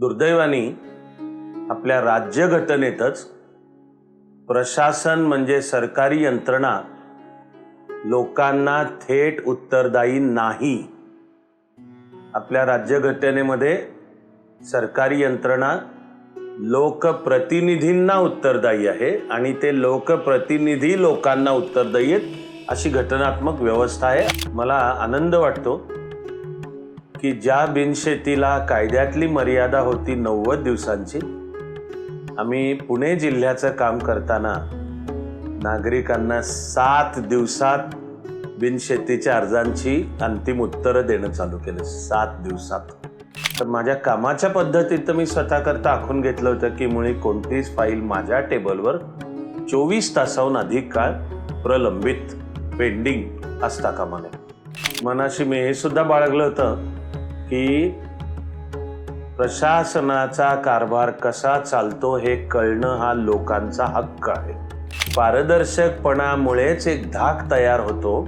दुर्दैवानी आपल्या राज्यघटनेतच प्रशासन म्हणजे सरकारी यंत्रणा लोकांना थेट उत्तरदायी नाही. आपल्या राज्यघटनेमध्ये सरकारी यंत्रणा लोकप्रतिनिधींना उत्तरदायी आहे आणि ते लोकप्रतिनिधी लोकांना उत्तरदायी आहेत अशी घटनात्मक व्यवस्था आहे. मला आनंद वाटतो. की ज्या बिनशेतीला कायद्यातली मर्यादा होती नव्वद दिवसांची आम्ही पुणे जिल्ह्याचं काम करताना नागरिकांना सात दिवसात बिनशेतीच्या अर्जांची अंतिम उत्तरं देणं चालू केलं. सात दिवसात. तर माझ्या कामाच्या पद्धतीत तर मी स्वतः करता आखून घेतलं होतं की मुळे कोणतीच फाईल माझ्या टेबलवर चोवीस तासाहून अधिक काळ प्रलंबित पेंडिंग असता कामा नये. मनाशी मी हे सुद्धा बाळगलं होतं. की प्रशासनाचा कारभार कसा चालतो हे कळणं हा लोकांचा हक्क आहे. पारदर्शकपणामुळेच एक धाक तयार होतो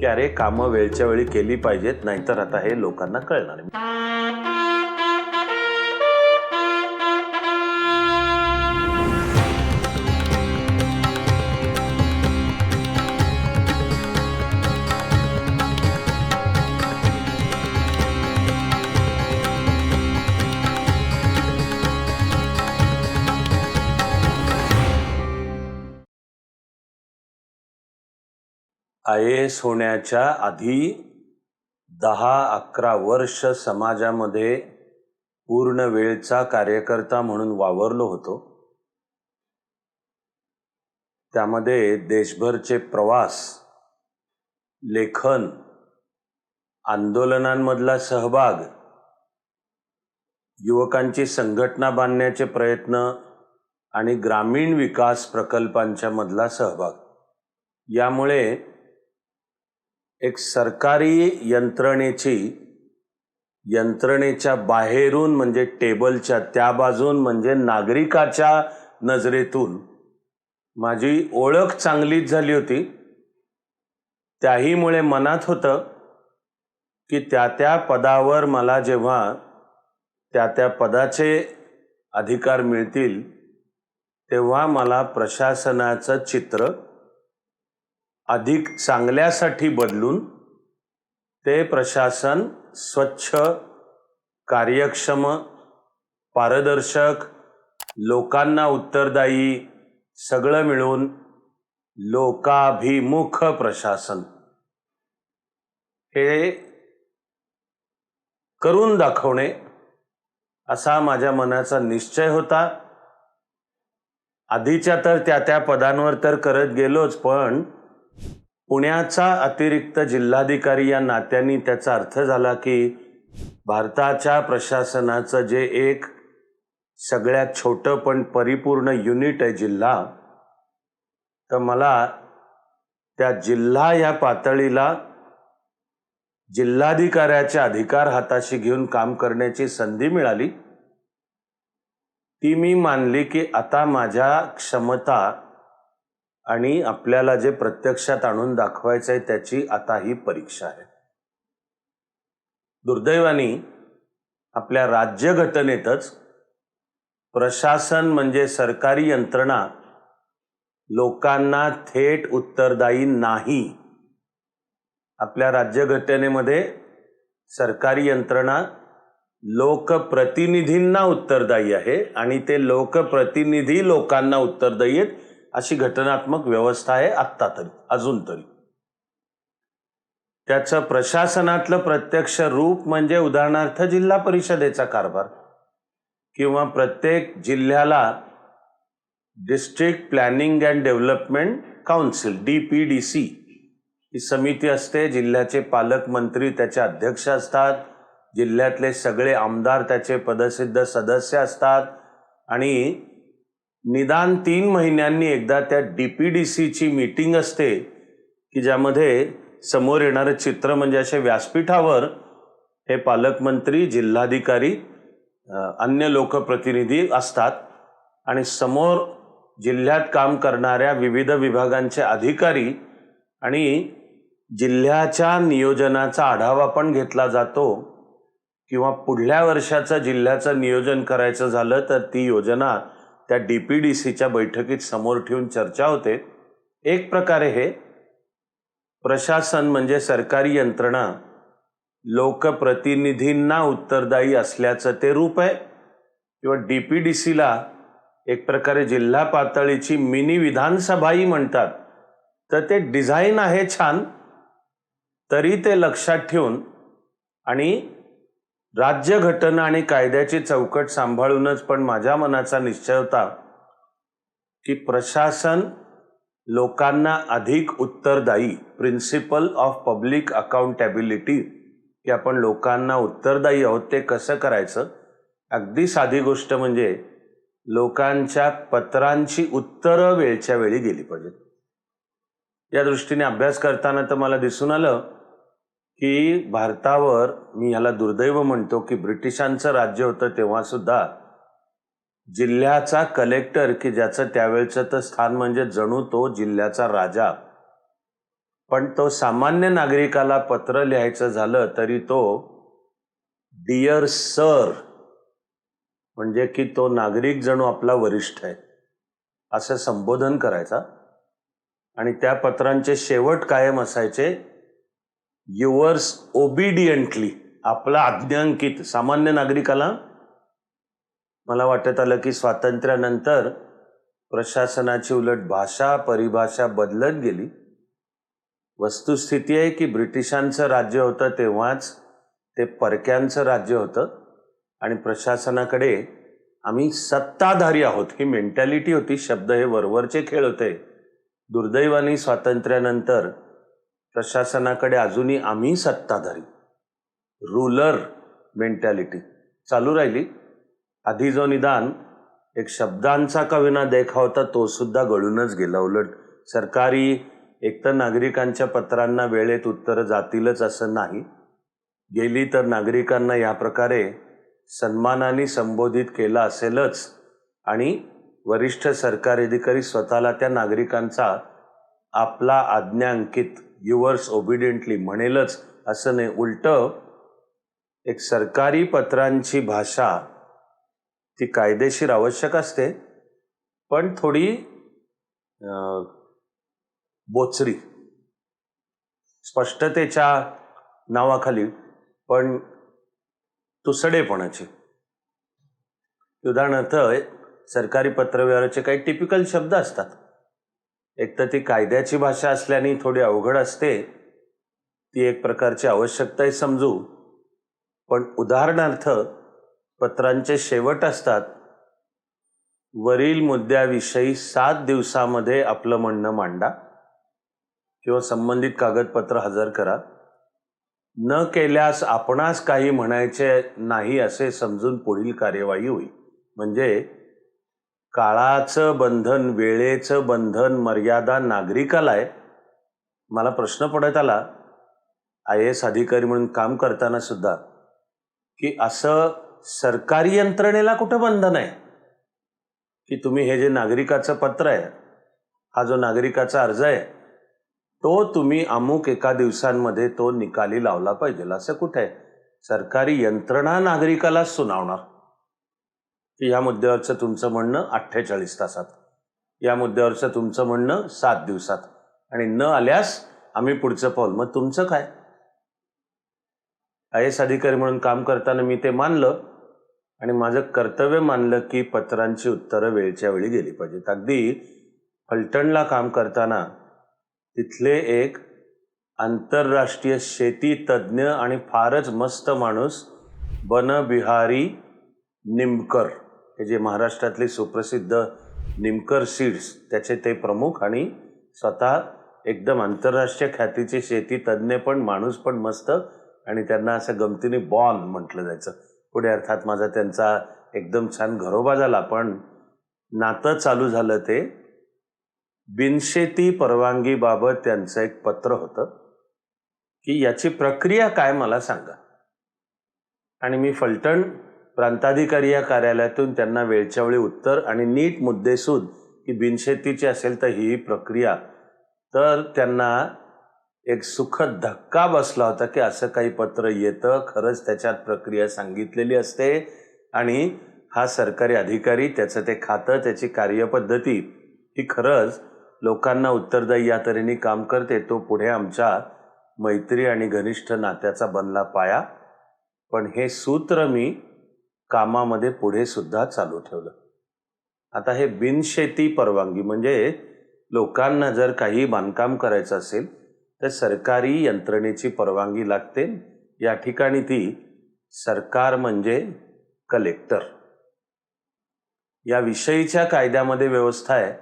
की अरे कामं वेळच्या वेळी केली पाहिजेत नाहीतर आता हे लोकांना कळणार नाही. आय एस होण्याच्या आधी दहा अकरा वर्ष समाजामध्ये पूर्ण वेळचा कार्यकर्ता म्हणून वावरलो होतो त्यामध्ये देशभरचे प्रवास लेखन आंदोलनांमधला सहभाग युवकांची संघटना बांधण्याचे प्रयत्न आणि ग्रामीण विकास प्रकल्पांच्या मधला सहभाग यामुळे एक सरकारी यंत्रणेची यंत्रणेच्या बाहेरून म्हणजे टेबलच्या त्या बाजून म्हणजे नागरिकाच्या नजरेतून माझी ओळख चांगलीच झाली होती. त्याहीमुळे मनात होतं की त्या त्या पदावर मला जेव्हा त्या त्या पदाचे अधिकार मिळतील तेव्हा मला प्रशासनाचं चित्र अधिक चांगल्यासाठी बदलून ते प्रशासन स्वच्छ कार्यक्षम पारदर्शक लोकांना उत्तरदायी सगळं मिळून लोकाभिमुख प्रशासन. हे करून दाखवणे असा माझ्या मनाचा निश्चय होता. आधीच्या तर त्या त्या पदांवर तर करत गेलोच पण पुण्याचा अतिरिक्त जिल्हाधिकारी या नात्याने त्याचा अर्थ झाला की भारताच्या प्रशासनाचं जे एक सगळ्यात छोटं पण परिपूर्ण युनिट आहे जिल्हा तर मला त्या जिल्हा या पातळीला जिल्हाधिकाऱ्याचे अधिकार हाताशी घेऊन काम करण्याची संधी मिळाली. ती मी मानली की आता माझ्या क्षमता आणि आपल्याला जे प्रत्यक्षात आणून दाखवायचं आहे त्याची आता ही परीक्षा आहे. दुर्दैवाने आपल्या राज्यघटनेतच प्रशासन म्हणजे सरकारी यंत्रणा लोकांना थेट उत्तरदायी नाही. आपल्या राज्यघटनेमध्ये सरकारी यंत्रणा लोकप्रतिनिधींना उत्तरदायी आहे आणि ते लोकप्रतिनिधी लोकांना उत्तरदायी आहेत. अशी घटनात्मक व्यवस्था आहे आत्ता तरी अजून तरी. त्याचं प्रशासनातलं प्रत्यक्ष रूप म्हणजे उदाहरणार्थ जिल्हा परिषदेचा कारभार किंवा प्रत्येक जिल्ह्याला district planning and development council D P D C ही समिती असते जिल्ह्याचे पालकमंत्री त्याचे अध्यक्ष असतात जिल्ह्यातले सगळे आमदार त्याचे पदसिद्ध सदस्य असतात आणि निदान तीन महिन्यांनी एकदा त्या डी पी डी सीची मीटिंग असते की ज्यामध्ये समोर येणारं चित्र म्हणजे असे व्यासपीठावर हे पालकमंत्री जिल्हाधिकारी अन्य लोकप्रतिनिधी असतात आणि समोर जिल्ह्यात काम करणाऱ्या विविध विभागांचे अधिकारी आणि जिल्ह्याच्या नियोजनाचा आढावा पण घेतला जातो किंवा पुढल्या वर्षाचं जिल्ह्याचं नियोजन करायचं झालं तर ती योजना त्या डी पी डी सीच्या बैठकीत समोर ठेवून चर्चा होते. एक प्रकारे हे प्रशासन म्हणजे सरकारी यंत्रणा लोकप्रतिनिधींना उत्तरदायी असल्याचं ते रूप आहे. किंवा डी पी डी सीला एक प्रकारे जिल्हा पातळीची मिनी विधानसभाही म्हणतात. तर ते डिझाईन आहे छान. तरी ते लक्षात ठेवून आणि राज्यघटना आणि कायद्याची चौकट सांभाळूनच पण माझ्या मनाचा निश्चय होता की प्रशासन लोकांना अधिक उत्तरदायी प्रिन्सिपल ऑफ पब्लिक अकाउंटॅबिलिटी की आपण लोकांना उत्तरदायी आहोत ते कसं करायचं? अगदी साधी गोष्ट म्हणजे लोकांच्या पत्रांची उत्तरं वेळच्या वेळी गेली पाहिजेत. या दृष्टीने अभ्यास करताना तर मला दिसून आलं की भारतावर मी याला दुर्दैव म्हणतो की ब्रिटिशांचं राज्य होतं तेव्हा सुद्धा जिल्ह्याचा कलेक्टर की ज्याचं त्यावेळचं तर स्थान म्हणजे जणू तो जिल्ह्याचा राजा. पण तो सामान्य नागरिकाला पत्र लिहायचं झालं तरी तो डिअर सर म्हणजे की तो नागरिक जणू आपला वरिष्ठ आहे. असं संबोधन करायचा. आणि त्या पत्रांचे शेवट कायम असायचे युअर्स ओबिडियंटली आपला आज्ञांकित सामान्य नागरिकाला मला वाटत आलं की स्वातंत्र्यानंतर प्रशासनाची उलट भाषा परिभाषा बदलत गेली. वस्तुस्थिती आहे की ब्रिटिशांचं राज्य होतं तेव्हाच ते परक्यांचं राज्य होतं आणि प्रशासनाकडे आम्ही सत्ताधारी आहोत. ही मेंटॅलिटी होती शब्द हे वरवरचे खेळ होते. दुर्दैवाने स्वातंत्र्यानंतर प्रशासनाकडे अजूनही आम्ही सत्ताधारी. रुलर मेंटॅलिटी चालू राहिली. आधी जो निदान एक शब्दांचा कविना देखा होता तो सुद्धा गळूनच गेला. उलट सरकारी एकतर नागरिकांच्या पत्रांना वेळेत उत्तरं जातीलच असं नाही. गेली तर नागरिकांना या प्रकारे सन्मानाने संबोधित केलं असेलच आणि वरिष्ठ सरकारी अधिकारी स्वतःला त्या नागरिकांचा आपला आज्ञांकित युवर्स ओबिडियंटली म्हणेलच असं नाही. उलट एक सरकारी पत्रांची भाषा ती कायदेशीर आवश्यक असते पण थोडी बोचरी. स्पष्टतेच्या नावाखाली पण तुसडेपणाची. उदाहरणार्थ सरकारी पत्रव्यवहाराचे काही टिपिकल शब्द असतात. एक तर ती कायद्याची भाषा असल्याने थोडी अवघड असते. ती एक प्रकारची आवश्यकताही समजू. पण उदाहरणार्थ पत्रांचे शेवट असतात. वरील मुद्द्याविषयी सात दिवसामध्ये आपलं म्हणणं मांडा. किंवा संबंधित कागदपत्र हजर करा. न केल्यास आपणास काही म्हणायचे नाही असे समजून पुढील कार्यवाही होईल. म्हणजे काळाचं बंधन वेळेचं बंधन मर्यादा नागरिकाला आहे. मला प्रश्न पडत आला आय एस अधिकारी म्हणून काम करताना सुद्धा की असं सरकारी यंत्रणेला कुठं बंधन आहे? की तुम्ही हे जे नागरिकाचं पत्र आहे हा जो नागरिकाचा अर्ज आहे तो तुम्ही अमुक एका दिवसांमध्ये तो निकाली लावला पाहिजे. असं कुठं आहे? सरकारी यंत्रणा नागरिकाला सुनावणार. की या मुद्द्यावरचं तुमचं म्हणणं अठ्ठेचाळीस तासात. या मुद्द्यावरचं तुमचं म्हणणं सात दिवसात. आणि न आल्यास आम्ही पुढचं पाऊल. मग तुमचं काय? आय एस अधिकारी म्हणून काम करताना मी ते मानलं आणि माझं कर्तव्य मानलं की पत्रांची उत्तरं वेळच्या वेळी गेली पाहिजेत. अगदी फलटणला काम करताना तिथले एक आंतरराष्ट्रीय शेती तज्ज्ञ आणि फारच मस्त माणूस बनबिहारी निमकर हे जे महाराष्ट्रातले सुप्रसिद्ध निमकर सीड्स त्याचे ते प्रमुख आणि स्वतः एकदम आंतरराष्ट्रीय ख्यातीचे शेती तज्ज्ञ पण माणूस पण मस्त आणि त्यांना असं गमतीने बॉल म्हटलं जायचं. पुढे अर्थात माझा त्यांचा एकदम छान घरोबा झाला पण नातं चालू झालं ते. बिनशेती परवानगीबाबत त्यांचं एक पत्र होतं की याची प्रक्रिया काय मला सांगा. आणि मी फलटण प्रांताधिकारी या कार्यालयातून त्यांना वेळच्या वेळी उत्तर आणि नीट मुद्देसूद की बिनशेतीची असेल तर ही प्रक्रिया. तर त्यांना एक सुखद धक्का बसला होता की असं काही पत्र येतं खरंच त्याच्यात प्रक्रिया सांगितलेली असते आणि हा सरकारी अधिकारी त्याचं ते खातं त्याची कार्यपद्धती ही खरंच लोकांना उत्तरदायी या तऱ्हेने काम करते तो पुढे आमच्या मैत्री आणि घनिष्ठ नात्याचा बनला पाया. पण हे सूत्र मी कामामध्ये पुढे सुद्धा चालू ठेवलं. आता हे बिनशेती परवानगी म्हणजे लोकांना जर काही बांधकाम करायचं असेल तर सरकारी यंत्रणेची परवानगी लागते. या ठिकाणी ती सरकार म्हणजे कलेक्टर. या विषयीच्या कायद्यामध्ये व्यवस्था आहे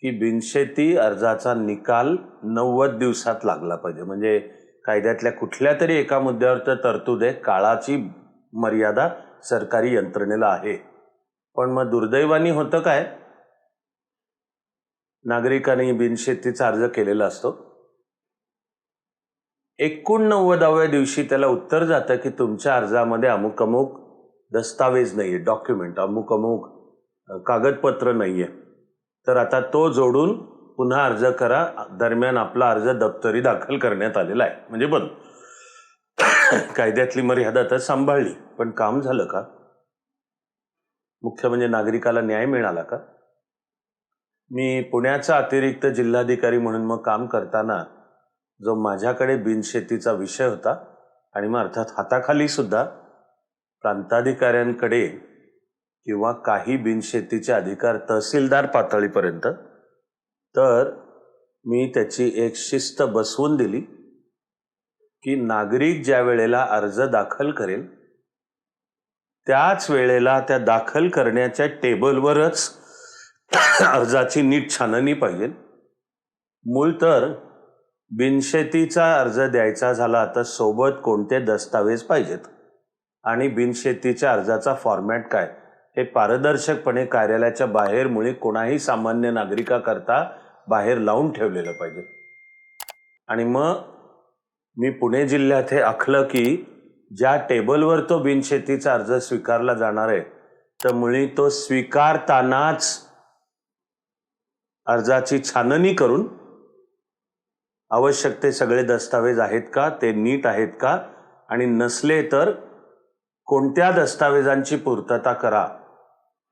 की बिनशेती अर्जाचा निकाल नव्वद दिवसात लागला पाहिजे. म्हणजे कायद्यातल्या कुठल्या तरी एका मुद्द्यावर तर तरतूद आहे. काळाची मर्यादा सरकारी यंत्रणेला आहे. पण मग दुर्दैवानी होतं काय? नागरिकांनी बिनशेतीचा अर्ज केलेला असतो. एकोणनव्वदाव्या दिवशी त्याला उत्तर जातं की तुमच्या अर्जामध्ये अमुक अमुक दस्तावेज नाहीये डॉक्युमेंट अमुक अमुक कागदपत्र कागदपत्र नाहीये. तर आता तो जोडून पुन्हा अर्ज करा दरम्यान आपला अर्ज दप्तरी दाखल करण्यात आलेला आहे. म्हणजे बंद. कायद्यातली मर्यादा तर सांभाळली. पण काम झालं का? मुख्य म्हणजे नागरिकाला न्याय मिळाला का? मी पुण्याचा अतिरिक्त जिल्हाधिकारी म्हणून मग काम करताना जो माझ्याकडे बिनशेतीचा विषय होता आणि मग अर्थात हाताखाली सुद्धा प्रांताधिकाऱ्यांकडे किंवा काही बिनशेतीचे अधिकार तहसीलदार पातळीपर्यंत तर मी त्याची एक शिस्त बसवून दिली. की नागरिक ज्या वेळेला अर्ज दाखल करेल त्याच वेळेला त्या दाखल करण्याच्या टेबलवरच अर्जाची नीट छाननी पाहिजे. मूळ तर बिनशेतीचा अर्ज द्यायचा झाला तर सोबत कोणते दस्तावेज पाहिजेत? आणि बिनशेतीच्या अर्जाचा फॉर्मॅट काय? हे पारदर्शकपणे कार्यालयाच्या बाहेर मुळे कोणाही सामान्य नागरिकाकरता बाहेर लावून ठेवलेलं पाहिजे. आणि मग मी पुणे जिल्ह्यात हे आखलं की ज्या टेबलवर तो बिनशेतीचा अर्ज स्वीकारला जाणार आहे तर मुळी तो स्वीकारतानाच अर्जाची छाननी करून आवश्यक ते सगळे दस्तावेज आहेत का ते नीट आहेत का आणि नसले तर कोणत्या दस्तावेजांची पूर्तता करा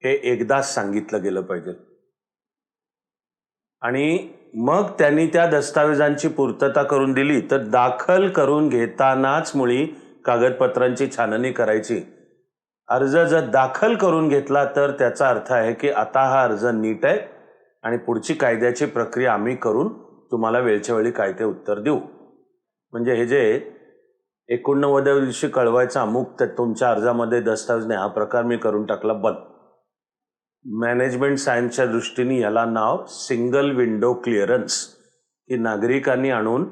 हे एकदाच सांगितलं गेलं पाहिजे. आणि मग त्यांनी त्या दस्तावेजांची पूर्तता करून दिली. तर दाखल करून घेतानाच मुळी कागदपत्रांची छाननी करायची. अर्ज जर दाखल करून घेतला तर त्याचा अर्थ आहे की आता हा अर्ज नीट आहे आणि पुढची कायद्याची प्रक्रिया आम्ही करून तुम्हाला वेळच्या वेळी काय ते उत्तर देऊ. म्हणजे हे जे एकोणनव्वद दिवशी कळवायचा अमुक तर तुमच्या अर्जामध्ये दस्तावेज नाही हा प्रकार मी करून टाकला बंद. मॅनेजमेंट सायन्सच्या दृष्टीने याला नाव सिंगल विंडो क्लिअरन्स की नागरिकांनी आणून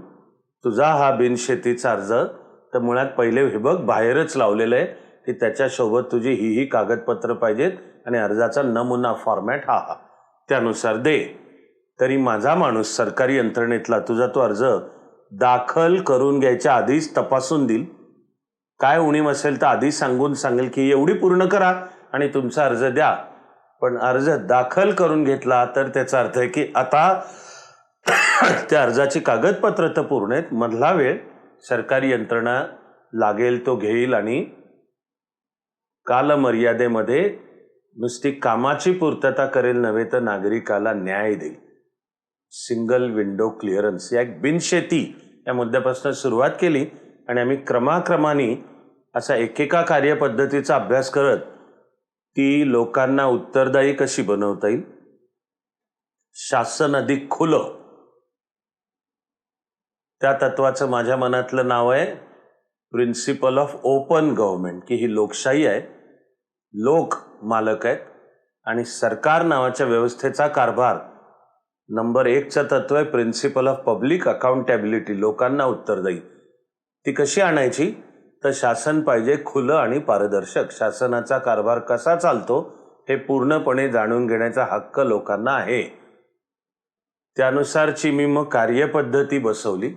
तुझा हा बिनशेतीचा अर्ज तर मुळात पहिले हे बघ बाहेरच लावलेलं आहे की त्याच्यासोबत तुझी ही ही कागदपत्र पाहिजेत आणि अर्जाचा नमुना फॉर्मॅट हा हा. त्यानुसार दे. तरी माझा माणूस सरकारी यंत्रणेतला तुझा तो अर्ज दाखल करून घ्यायच्या आधीच तपासून देईल. काय उणीव असेल तर आधीच सांगून सांगेल की एवढी पूर्ण करा आणि तुमचा अर्ज द्या. पण अर्ज दाखल करून घेतला तर त्याचा अर्थ आहे की आता त्या अर्जाची कागदपत्र तर पूर्ण आहेत. मधला वेळ सरकारी यंत्रणा लागेल तो घेईल आणि कालमर्यादेमध्ये नुसती कामाची पूर्तता करेल नव्हे तर नागरिकाला न्याय देईल. सिंगल विंडो क्लिअरन्स या एक बिनशेती या मुद्द्यापासून सुरुवात केली आणि आम्ही क्रमाक्रमाने असा एकेका कार्यपद्धतीचा अभ्यास करत ती लोकांना उत्तरदायी कशी बनवता येईल? शासन अधिक खुलं. त्या तत्वाचं माझ्या मनातलं नाव आहे प्रिन्सिपल ऑफ ओपन गव्हर्नमेंट की ही लोकशाही आहे लोक मालक आहेत आणि सरकार नावाच्या व्यवस्थेचा कारभार. नंबर एकचं तत्व आहे प्रिन्सिपल ऑफ पब्लिक अकाउंटेबिलिटी लोकांना उत्तरदायी. ती कशी आणायची? तर शासन पाहिजे खुलं आणि पारदर्शक. शासनाचा कारभार कसा चालतो हे पूर्णपणे जाणून घेण्याचा हक्क लोकांना आहे. त्यानुसारची मी मग कार्यपद्धती बसवली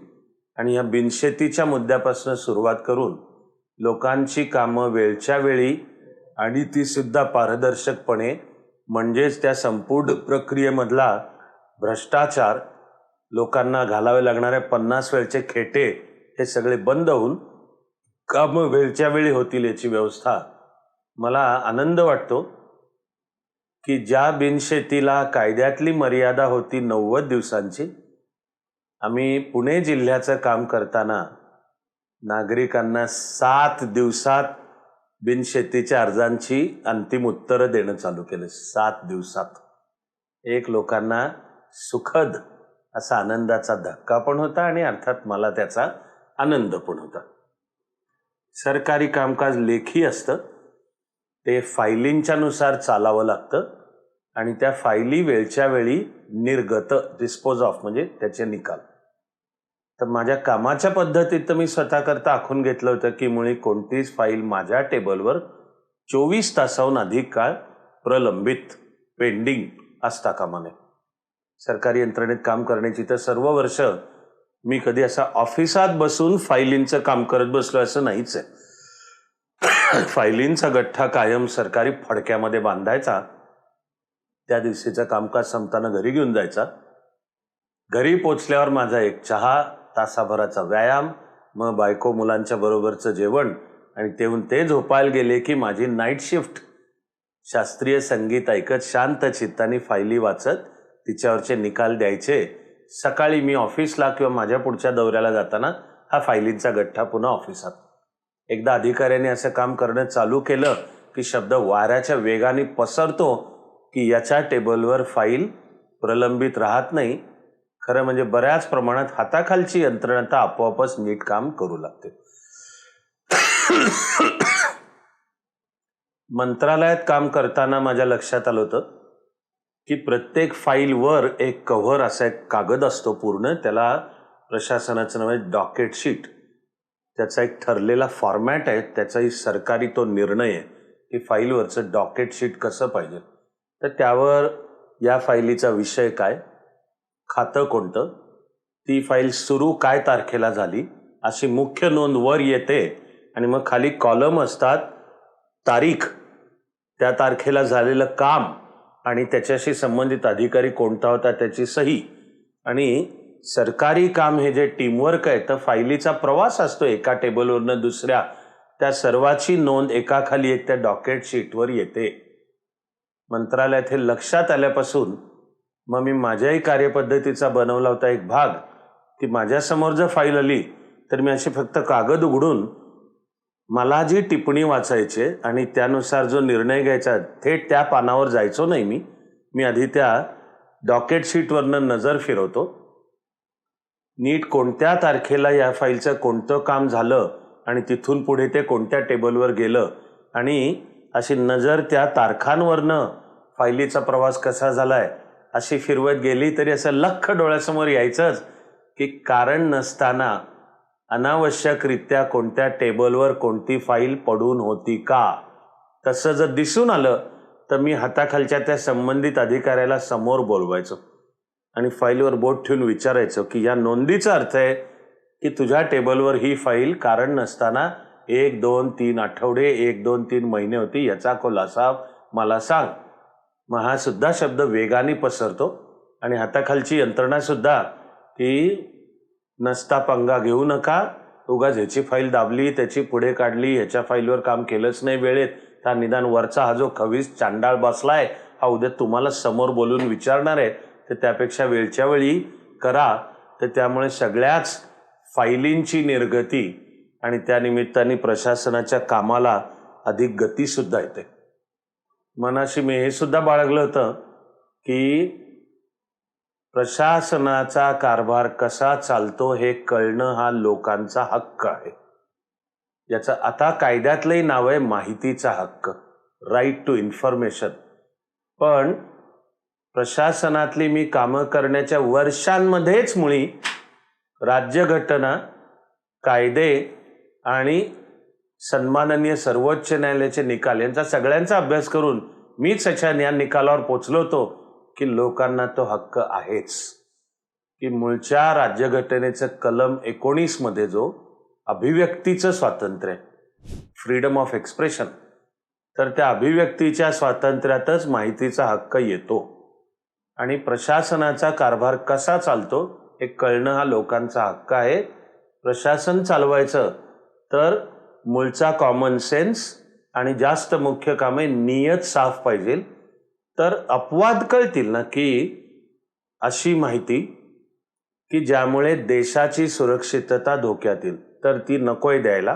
आणि या बिनशेतीच्या मुद्द्यापासून सुरुवात करून लोकांची कामं वेळच्या वेळी आणि ती सुद्धा पारदर्शकपणे म्हणजेच त्या संपूर्ण प्रक्रियेमधला भ्रष्टाचार लोकांना घालावे लागणाऱ्या पन्नास वेळचे खेटे हे सगळे बंद होऊन कामं वेळच्या वेळी होतील याची व्यवस्था? मला आनंद वाटतो की ज्या बिनशेतीला कायद्यातली मर्यादा होती नव्वद दिवसांची आम्ही पुणे जिल्ह्याचं काम करताना नागरिकांना सात दिवसात बिनशेतीच्या अर्जांची अंतिम उत्तरं देणं चालू केलं. सात दिवसात. एक लोकांना सुखद असा आनंदाचा धक्का पण होता आणि अर्थात मला त्याचा आनंद पण होता. सरकारी कामकाज लेखी असतं. ते फायलींच्या नुसार चालावं लागतं आणि त्या फायली वेळच्या वेळी निर्गत डिस्पोज ऑफ म्हणजे त्याचे निकाल. तर माझ्या कामाच्या पद्धतीत तर मी स्वतः करता आखून घेतलं होतं की मुळी कोणतीच फाईल माझ्या टेबलवर चोवीस तासाहून अधिक काळ प्रलंबित पेंडिंग असता कामा नये. सरकारी यंत्रणेत काम करण्याची तर सर्व वर्ष मी कधी असा ऑफिसात बसून फायलींचं काम करत बसलो असं नाहीच आहे. फायलींचा गठ्ठा कायम सरकारी फडक्यामध्ये बांधायचा. त्या दिवशीचं कामकाज संपताना घरी घेऊन जायचा. घरी पोचल्यावर माझा एक चहा तासाभराचा व्यायाम मग बायको मुलांच्या बरोबरचं जेवण आणि तेहून ते झोपायला गेले की माझी नाईट शिफ्ट शास्त्रीय संगीत ऐकत शांत चित्ताने फायली वाचत तिच्यावरचे निकाल द्यायचे. सकाळी मी ऑफिसला किंवा माझ्या पुढच्या दौऱ्याला जाताना हा फायलींचा गठ्ठा पुन्हा ऑफिसात. एकदा अधिकाऱ्याने असं काम करणं चालू केलं की शब्द वाऱ्याच्या वेगाने पसरतो की याच्या टेबलवर फाईल प्रलंबित राहत नाही. खरं म्हणजे बऱ्याच प्रमाणात हाताखालची यंत्रणा तर आपोआपच नीट काम करू लागते. मंत्रालयात काम करताना माझ्या लक्षात आलं होतं की प्रत्येक फाईलवर एक कव्हर असा एक कागद असतो पूर्ण त्याला प्रशासनाचं नाव आहे डॉकेट शीट. त्याचा एक ठरलेला फॉर्मॅट आहे त्याचाही सरकारी तो निर्णय आहे की फाईलवरचं डॉकेट शीट कसं पाहिजे. तर त्यावर या फाईलीचा विषय काय खातं कोणतं ती फाईल सुरू काय तारखेला झाली अशी मुख्य नोंद वर येते आणि मग खाली कॉलम असतात तारीख त्या तारखेला झालेलं काम आणि त्याच्याशी संबंधित अधिकारी कोणता होता त्याची सही. आणि सरकारी काम हे जे टीमवर्क आहे तर फायलीचा प्रवास असतो एका टेबलवरनं दुसऱ्या. त्या सर्वाची नोंद एकाखाली एक त्या डॉकेट शीटवर येते. मंत्रालयात हे लक्षात आल्यापासून मग मी माझ्याही कार्यपद्धतीचा बनवला होता एक भाग. ती माझ्यासमोर जर फाईल आली तर मी अशी फक्त कागद उघडून मला जी टिप्पणी वाचायची आणि त्यानुसार जो निर्णय घ्यायचा थेट त्या पानावर जायचो नाही मी. मी आधी त्या डॉकेट शीटवरनं नजर फिरवतो. नीट कोणत्या तारखेला या फाईलचं कोणतं काम झालं आणि तिथून पुढे ते कोणत्या टेबलवर गेलं आणि अशी नजर त्या तारखांवरनं फायलीचा प्रवास कसा झालाय अशी फिरवत गेली तरी असं लख डोळ्यासमोर यायचंच की कारण नसताना अनावश्यकरित्या कोणत्या टेबलवर कोणती फाईल पडून होती का? तसं जर दिसून आलं तर मी हाताखालच्या त्या संबंधित अधिकाऱ्याला समोर बोलवायचो आणि फाईलवर बोट ठेवून विचारायचो की या नोंदीचा अर्थ आहे की तुझ्या टेबलवर ही फाईल कारण नसताना एक दोन तीन आठवडे एक दोन तीन महिने होती याचा खुलासा मला सांग. मग हा सुद्धा शब्द वेगाने पसरतो आणि हाताखालची यंत्रणा सुद्धा की नसता पंगा घेऊ नका. उगाच ह्याची फाईल दाबली त्याची पुढे काढली ह्याच्या फाईलवर काम केलंच नाही वेळेत. हा निदान वरचा हा जो खवीस चांडाळ बसलाय हा उद्या तुम्हाला समोर बोलून विचारणार आहे. तर त्यापेक्षा वेळच्या वेळी करा. तर त्यामुळे सगळ्याच फाईलींची निर्गती आणि त्यानिमित्ताने प्रशासनाच्या कामाला अधिक गतीसुद्धा येते. मनाशी मी हे सुद्धा बाळगलं होतं की प्रशासनाचा कारभार कसा चालतो हे कळणं हा लोकांचा हक्क आहे. याचं आता कायद्यातलंही नाव आहे माहितीचा हक्क राईट टू इन्फॉर्मेशन पण प्रशासनातली मी कामं करण्याच्या वर्षांमध्येच मुळी राज्यघटना कायदे आणि सन्माननीय सर्वोच्च न्यायालयाचे निकाल यांचा सगळ्यांचा अभ्यास करून मीच याच्या या निकालावर पोचलो होतो. की लोकांना तो हक्क आहेच. की मूळच्या राज्यघटनेचं कलम एकोणीसमध्ये जो अभिव्यक्तीचं स्वातंत्र्य फ्रीडम ऑफ एक्सप्रेशन तर त्या अभिव्यक्तीच्या स्वातंत्र्यातच माहितीचा हक्क येतो. आणि प्रशासनाचा कारभार कसा चालतो हे कळणं हा लोकांचा हक्क आहे. प्रशासन चालवायचं तर मूळचा कॉमन सेन्स आणि जास्त मुख्य कामे नियत साफ पाहिजे तर अपवाद कळतील ना की अशी माहिती की ज्यामुळे देशाची सुरक्षितता धोक्यात येईल. तर ती नकोय द्यायला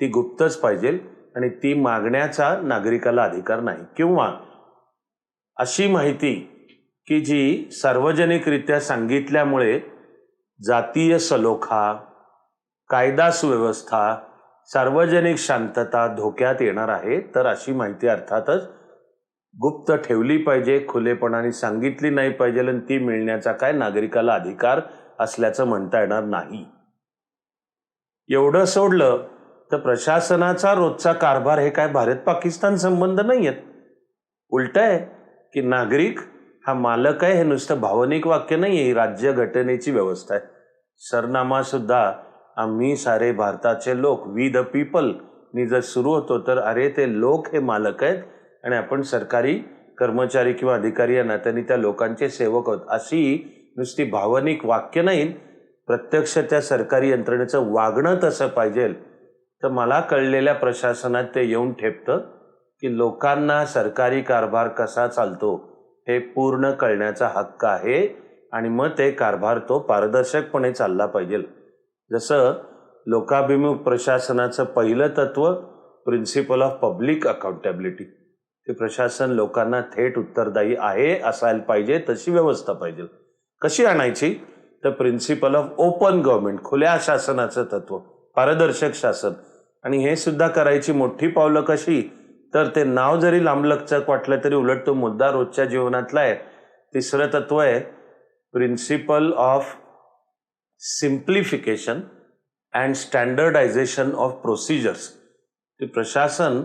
ती गुप्तच पाहिजे आणि ती मागण्याचा नागरिकाला अधिकार नाही. किंवा अशी माहिती की जी सार्वजनिकरित्या सांगितल्यामुळे जातीय सलोखा कायदा सुव्यवस्था सार्वजनिक शांतता धोक्यात येणार आहे तर अशी माहिती अर्थातच गुप्त ठेवली पाहिजे खुलेपणाने सांगितली नाही पाहिजे आणि ती मिळण्याचा काय नागरिकाला अधिकार असल्याचं म्हणता येणार नाही. एवढं सोडलं तर प्रशासनाचा रोजचा कारभार हे काय भारत पाकिस्तान संबंध नाही आहेत उलट आहे की नागरिक हा मालक आहे हे नुसतं भावनिक वाक्य नाही आहे ही राज्य घटनेची व्यवस्था आहे. सरनामा सुद्धा आम्ही सारे भारताचे लोक वी द पीपल नि जर सुरू होतो तर अरे ते लोक हे मालक आहेत आणि आपण सरकारी कर्मचारी किंवा अधिकारी या नात्याने त्या लोकांचे सेवक आहोत. अशी नुसती भावनिक वाक्य नाही. प्रत्यक्ष त्या सरकारी यंत्रणेचं वागणं तसं पाहिजे. तर मला कळलेल्या प्रशासनात ते येऊन ठेपतं की लोकांना सरकारी कारभार कसा चालतो हे पूर्ण कळण्याचा हक्क आहे आणि मग ते कारभार तो पारदर्शकपणे चालला पाहिजे. जसं लोकाभिमुख प्रशासनाचं पहिलं तत्व प्रिन्सिपल ऑफ पब्लिक अकाउंटेबिलिटी ते प्रशासन लोकांना थेट उत्तरदायी आहे असायला पाहिजे तशी व्यवस्था पाहिजे. कशी आणायची? तर प्रिन्सिपल ऑफ ओपन गव्हर्नमेंट खुल्या शासनाचं तत्व पारदर्शक शासन. आणि हे सुद्धा करायची मोठी पावलं कशी? तर ते नाव जरी लांबलकचक वाटलं तरी उलट तो मुद्दा रोजच्या जीवनातला आहे. तिसरं तत्व आहे principle of simplification and standardisation of procedures ते प्रशासन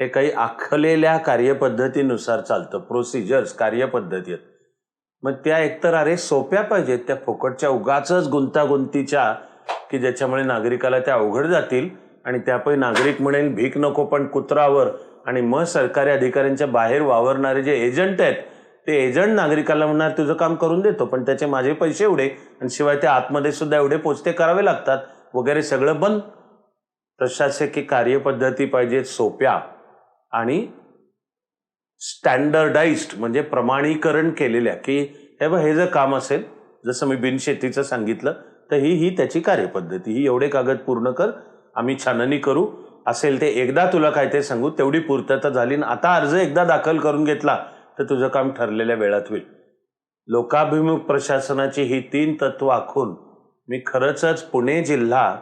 हे काही आखलेल्या कार्यपद्धतीनुसार चालतं. प्रोसिजर्स कार्यपद्धती आहेत. मग त्या एकतर अरे सोप्या पाहिजेत. त्या फुकटच्या उगाचच गुंतागुंतीच्या की ज्याच्यामुळे नागरिकाला त्या अवघड जातील आणि त्यापैकी नागरिक म्हणेल भीक नको पण कुत्रावर आणि मग सरकारी अधिकाऱ्यांच्या बाहेर वावरणारे जे एजंट आहेत ते एजंट नागरिकाला म्हणणार तुझं काम करून देतो पण त्याचे माझे पैसे एवढे आणि शिवाय त्या आतमध्ये सुद्धा एवढे पोचते करावे लागतात. वगैरे सगळं बंद. प्रशासकीय कार्यपद्धती पाहिजेत सोप्या. आणि स्टँडर्डाइज्ड म्हणजे प्रमाणीकरण केलेल्या की हे बघ हे जर काम असेल जसं मी बिनशेतीचं सांगितलं तर ही ही त्याची कार्यपद्धती. ही एवढे कागद पूर्ण कर आम्ही छाननी करू. असेल ते एकदा तुला काय ते सांगू तेवढी पूर्तता झाली ना आता अर्ज एकदा दाखल करून घेतला तर तुझं काम ठरलेल्या वेळात होईल. लोकाभिमुख प्रशासनाची ही तीन तत्व आखून मी खरंच पुणे जिल्हा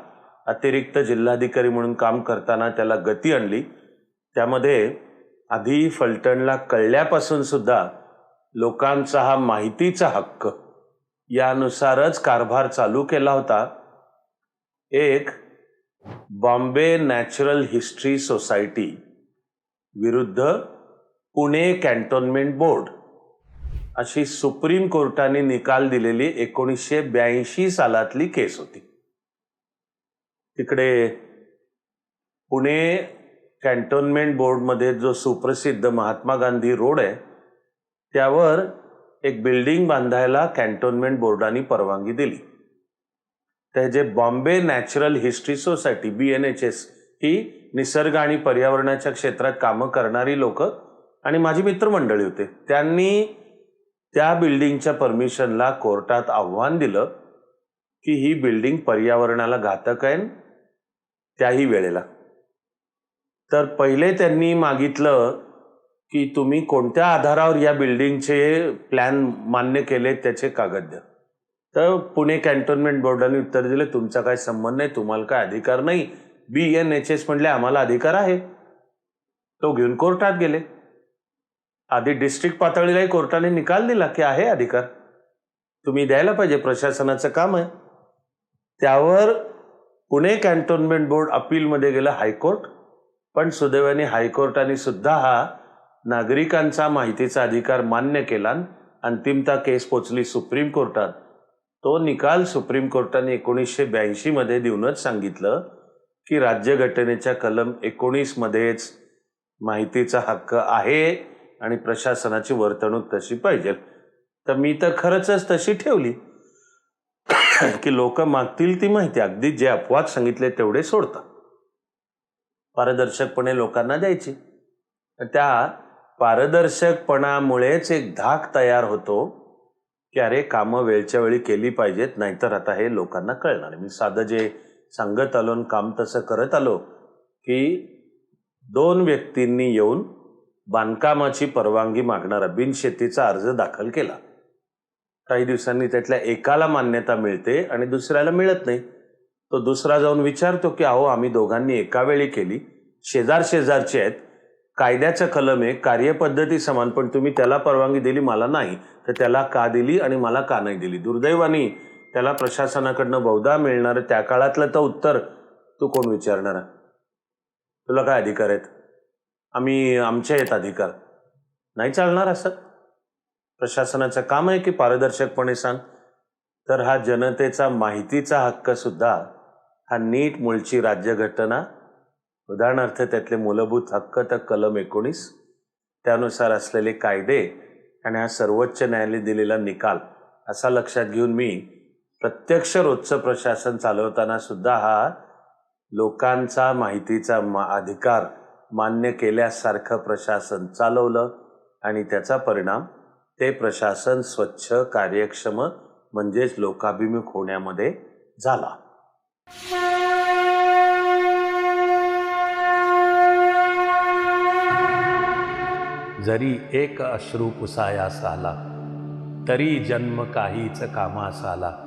अतिरिक्त जिल्हाधिकारी म्हणून काम करताना त्याला गती आणली. त्यामध्ये आधी फलटणला कळल्यापासून सुद्धा लोकांचा हा माहितीचा हक्क यानुसारच कारभार चालू केला होता. एक बॉम्बे नॅचरल हिस्ट्री सोसायटी विरुद्ध पुणे कॅन्टोन्मेंट बोर्ड अशी सुप्रीम कोर्टाने निकाल दिलेली एकोणीसशे ब्याऐंशी सालातली केस होती. तिकडे पुणे कॅन्टोन्मेंट बोर्डमध्ये जो सुप्रसिद्ध महात्मा गांधी रोड आहे त्यावर एक बिल्डिंग बांधायला कॅन्टोन्मेंट बोर्डाने परवानगी दिली. ते जे Bombay Natural History Society B N H S ही निसर्ग आणि पर्यावरणाच्या क्षेत्रात कामं करणारी लोक आणि माझी मित्रमंडळी होते. त्यांनी त्या बिल्डिंगच्या परमिशनला कोर्टात आव्हान दिलं की ही बिल्डिंग पर्यावरणाला घातक आहे त्याही वेळेला. तर पहिले त्यांनी मागितलं की तुम्ही कोणत्या आधारावर या बिल्डिंगचे प्लॅन मान्य केले त्याचे कागद द्या. तर पुणे कॅन्टोन्मेंट बोर्डाने उत्तर दिले तुमचा काय संबंध नाही तुम्हाला काय अधिकार नाही. बी एन एच एस म्हणले आम्हाला अधिकार आहे. तो घेऊन कोर्टात गेले. आधी डिस्ट्रिक्ट पातळीलाही कोर्टाने निकाल दिला की आहे अधिकार. तुम्ही द्यायला पाहिजे प्रशासनाचं काम आहे. त्यावर पुणे कॅन्टोन्मेंट बोर्ड अपीलमध्ये गेलं हायकोर्ट. पण सुदैवाने हायकोर्टाने सुद्धा हा नागरिकांचा माहितीचा अधिकार मान्य केला अंतिमता केस पोचली सुप्रीम कोर्टात. तो निकाल सुप्रीम कोर्टाने एकोणीसशे ब्याऐंशीमध्ये देऊनच सांगितलं की राज्यघटनेच्या कलम एकोणीसमध्येच माहितीचा हक्क आहे आणि प्रशासनाची वर्तणूक तशी पाहिजे. तर मी तर खरंच तशी ठेवली. की लोक मागतील ती माहिती. अगदी जे अपवाद सांगितले तेवढे सोडतात. पारदर्शकपणे लोकांना द्यायची. त्या पारदर्शकपणामुळेच एक धाक तयार होतो की अरे कामं वेळच्या वेळी केली पाहिजेत नाहीतर आता हे लोकांना कळणार. मी साधं जे सांगत आलो आणि काम तसं करत आलो की दोन व्यक्तींनी येऊन बांधकामाची परवानगी मागणारा बिनशेतीचा अर्ज दाखल केला. काही दिवसांनी त्यातल्या एकाला मान्यता मिळते आणि दुसऱ्याला मिळत नाही. तो दुसरा जाऊन विचारतो की अहो आम्ही दोघांनी एका वेळी केली. शेजार शेजारचे आहेत. कायद्याचं कलम आहे कार्यपद्धती समान पण तुम्ही त्याला परवानगी दिली मला नाही. तर त्याला का दिली आणि मला का नाही दिली? दुर्दैवाने त्याला प्रशासनाकडनं बहुधा मिळणार त्या काळातलं तर उत्तर तू कोण विचारणार? आहे? तुला काय अधिकार आहेत? आम्ही आमचे आहेत अधिकार. नाही चालणार असं? प्रशासनाचं काम आहे की पारदर्शकपणे सांग? तर हा जनतेचा माहितीचा हक्क सुद्धा हा नीट मूळची राज्यघटना उदाहरणार्थ त्यातले मूलभूत हक्क तर कलम एकोणीस त्यानुसार असलेले कायदे आणि हा सर्वोच्च न्यायालय दिलेला निकाल असा लक्षात घेऊन मी प्रत्यक्ष रोजचं प्रशासन चालवताना सुद्धा हा लोकांचा माहितीचा मा अधिकार मान्य केल्यासारखं प्रशासन चालवलं आणि त्याचा परिणाम ते प्रशासन स्वच्छ कार्यक्षम म्हणजेच लोकाभिमुख होण्यामध्ये झाला. जरी एक अश्रू पुसायास आला तरी जन्म काहीच कामास आला